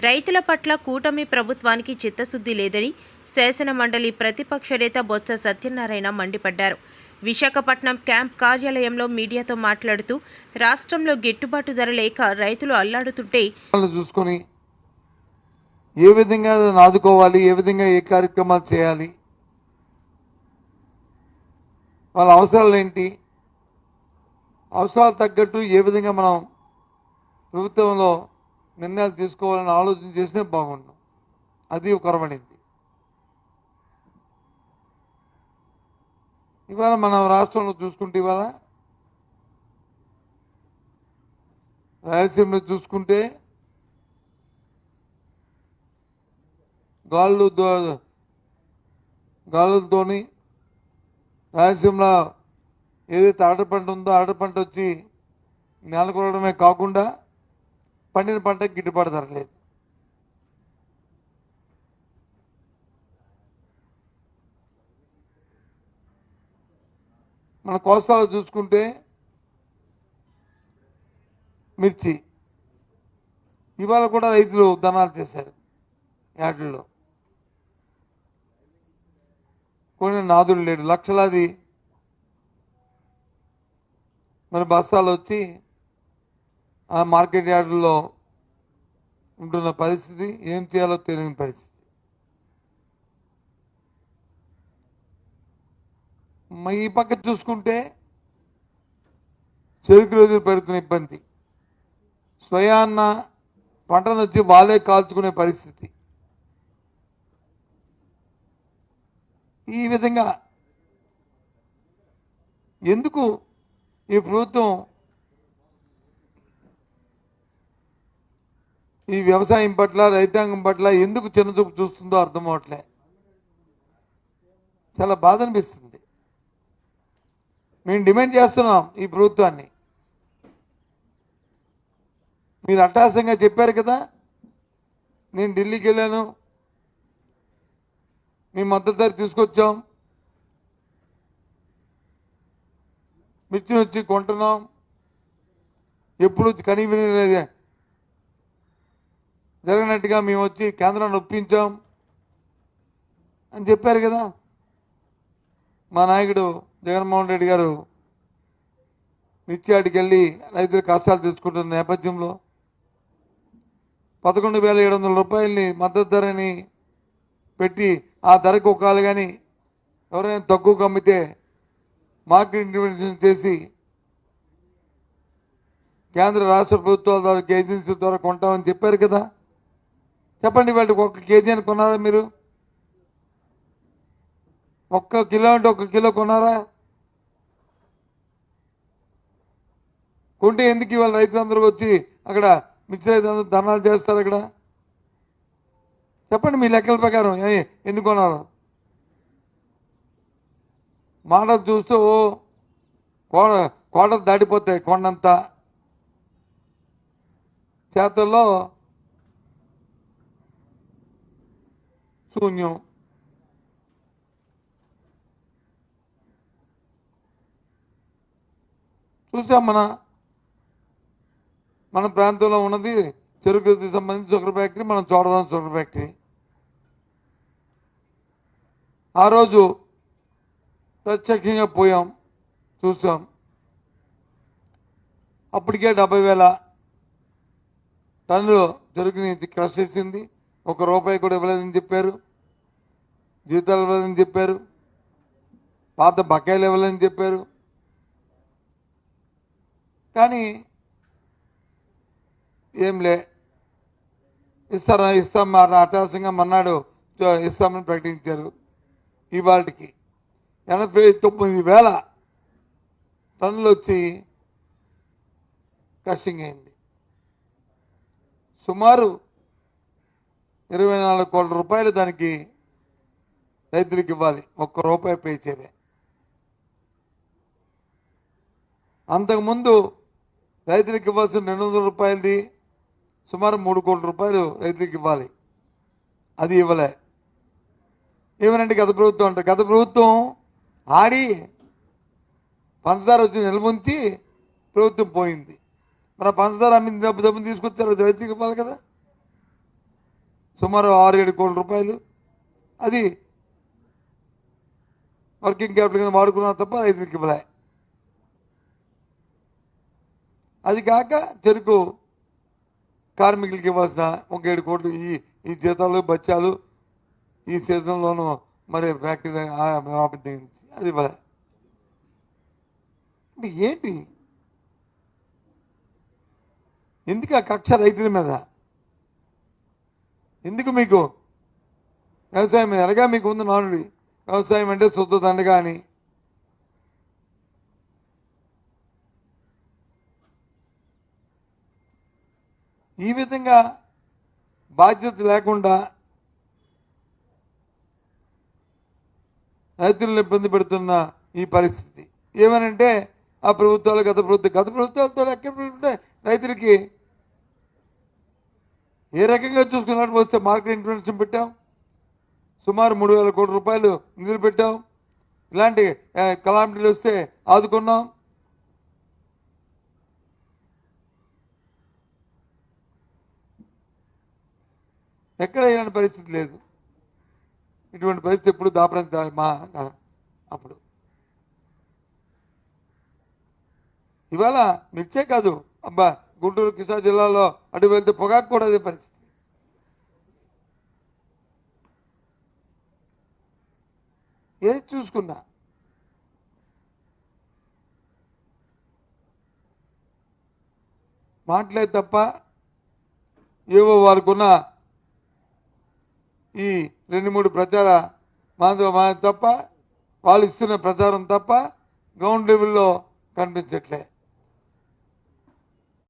రైతుల పట్ల కూటమి ప్రభుత్వానికి చిత్తశుద్ధి లేదని శాసన మండలి ప్రతిపక్ష నేత బొత్స సత్యనారాయణ మండిపడ్డారు. విశాఖపట్నం క్యాంప్ కార్యాలయంలో మీడియాతో మాట్లాడుతూ రాష్ట్రంలో గిట్టుబాటు ధర లేక రైతులు అల్లాడుతుంటే చూసుకొని ఏ విధంగా ఆదుకోవాలి ఏ విధంగా ఏ కార్యక్రమాలు చేయాలి వాళ్ళ అవసరాలు ఏంటి అవసరాలు తగ్గట్టు ఏ విధంగా మనం ప్రభుత్వంలో నిర్ణయాలు తీసుకోవాలని ఆలోచన చేస్తే బాగుండు. అది కొరవడింది ఇవాళ మన రాష్ట్రంలో చూసుకుంటే ఇవాళ రాయలసీమలో చూసుకుంటే గాళ్ళు దో- గాలులతోని రాయలసీమలో ఏదైతే ఆట పంట ఉందో ఆట పంట వచ్చి నెలకొరడమే కాకుండా పండిన పంటకి గిట్టుబాటు ధర లేదు. మన కోస్తాలో చూసుకుంటే మిర్చి ఇవాళ కూడా రైతులు దనాలు చేశారు యాడ్లలో కొన్ని నాదులు లేడు లక్షలాది మరి బస్తాలు వచ్చి ఆ మార్కెట్ యార్డుల్లో ఉంటున్న పరిస్థితి ఏం చేయాలో తెలియని పరిస్థితి. ఈ పక్క చూసుకుంటే చెరుకు రోజు పెడుతున్న ఇబ్బంది. స్వయాన్న పంటను వచ్చి వాళ్ళే కాల్చుకునే పరిస్థితి. ఈ విధంగా ఎందుకు ఈ ప్రభుత్వం ఈ వ్యవసాయం పట్ల రైతాంగం పట్ల ఎందుకు చిన్నచూపు చూస్తుందో అర్థం అవట్లే. చాలా బాధ అనిపిస్తుంది మేము డిమాండ్ చేస్తున్నాం ఈ ప్రభుత్వాన్ని. మీరు అట్టాసంగా చెప్పారు కదా నేను ఢిల్లీకి వెళ్ళాను మీ మద్దతు తీసుకొచ్చాం మిర్చిని వచ్చి కొంటున్నాం ఎప్పుడు కనీ జరిగినట్టుగా మేము వచ్చి కేంద్రాన్ని ఒప్పించాం అని చెప్పారు కదా. మా నాయకుడు జగన్మోహన్ రెడ్డి గారు నిత్యాటికి వెళ్ళి రైతుల కష్టాలు తీసుకుంటున్న నేపథ్యంలో పదకొండు వేల ఏడు వందల రూపాయలని మద్దతు ధరని పెట్టి ఆ ధరకు ఒకళ్ళు కానీ ఎవరైనా తక్కువ అమ్మితే మార్కెట్ ఇంటర్వెన్షన్ చేసి కేంద్ర రాష్ట్ర ప్రభుత్వాల ద్వారా ఏజెన్సీ ద్వారా కొంటామని చెప్పారు కదా. చెప్పండి వాళ్ళకి ఒక కేజీ అని కొన్నారా మీరు? ఒక్క కిలో అంటే ఒక కిలో కొన్నారా? కొంటే ఎందుకు ఇవాళ రైతులందరూ వచ్చి అక్కడ మిర్చి రైతులందరూ ధర్నాలు చేస్తారు అక్కడ? చెప్పండి మీ లెక్కల ప్రకారం ఏ- ఎన్ని కొన్నారు? మాట చూస్తూ కోడ కోట దాటిపోతాయి కొండంతా. చేతల్లో శూన్యం చూసాం మన మన ప్రాంతంలో ఉన్నది చెరుకు సంబంధించి షుగర్ ఫ్యాక్టరీ మనం చూడదాం షుగర్ ఫ్యాక్టరీ ఆ రోజు ప్రత్యక్షంగా పోయాం చూసాం. అప్పటికే డెబ్బై వేల టన్నులు చెరుకుని క్రష్ చేసింది. ఒక రూపాయి కూడా ఇవ్వలేదని చెప్పారు. జీతాలు ఇవ్వలేదని చెప్పారు. పాత బకాయిలు ఇవ్వలేదని చెప్పారు. కానీ ఏంలే ఇస్తారా ఇస్తాం మరి మన్నాడు ఇస్తామని ప్రకటించారు ఇవాళకి ఎనభై తొమ్మిది వేల టన్నులు వచ్చి కషింగ్ అయింది. సుమారు ఇరవై నాలుగు కోట్ల రూపాయలు దానికి రైతులకు ఇవ్వాలి. ఒక్క రూపాయి పే చేయలే. అంతకుముందు రైతులకు ఇవ్వాల్సిన రెండు వందల రూపాయలది సుమారు మూడు కోట్ల రూపాయలు రైతులకు ఇవ్వాలి. అది ఇవ్వలే. ఏమనంటే గత ప్రభుత్వం అంటే గత ప్రభుత్వం ఆడి పంచదార వచ్చి నిలముంచి ప్రభుత్వం పోయింది. మన పంచదార అమ్మింది డబ్బు డబ్బుని తీసుకొచ్చారు రైతులకు రైతుకి ఇవ్వాలి కదా. సుమారు ఆరు ఏడు కోట్ల రూపాయలు. అది వర్కింగ్ క్యాపిటల్ కింద వాడుకున్నా తప్ప రైతులకి ఇవ్వలే. అది కాక చెరుకు కార్మికులకి ఇవ్వాల్సిన ఒక ఏడు కోట్లు ఈ ఈ జీతాలు బచ్చాలు ఈ సీజన్లోనూ మరి ఫ్యాక్టరీ అది ఇవ్వలే. అంటే ఏంటి? ఎందుకు ఆ కక్ష రైతుల మీద? ఎందుకు మీకు? వ్యవసాయం ఎలాగా మీకు ఉంది నానుడి? వ్యవసాయం అంటే శుద్ధ దండగా అని. ఈ విధంగా బాధ్యత లేకుండా రైతులను ఇబ్బంది పెడుతున్న ఈ పరిస్థితి. ఏమనంటే ఆ ప్రభుత్వాలు గత ప్రభుత్వం గత ప్రభుత్వాలతో ఎక్కడ రైతులకి ఏ రకంగా చూసుకున్నట్టు వస్తే మార్కెట్ ఇంటర్వెన్షన్ పెట్టాం. సుమారు మూడు వేల కోట్ల రూపాయలు నిధులు పెట్టాం. ఇలాంటి కలామిటీలు వస్తే ఆదుకున్నాం. ఎక్కడ ఇలాంటి పరిస్థితి లేదు. ఇటువంటి పరిస్థితి ఎప్పుడు దాపరం మా అప్పుడు. ఇవాళ మిర్చే కాదు. అబ్బా గుంటూరు కృష్ణా జిల్లాలో అటు వెళ్తే పొగాకు కూడా అదే పరిస్థితి. ఏది చూసుకున్నా? మాటలే తప్ప ఏవో వారికున్న ఈ రెండు మూడు ప్రచార మాధవ తప్ప వాళ్ళు ఇస్తున్న ప్రచారం తప్ప గ్రౌండ్ లెవెల్లో కనిపించట్లే.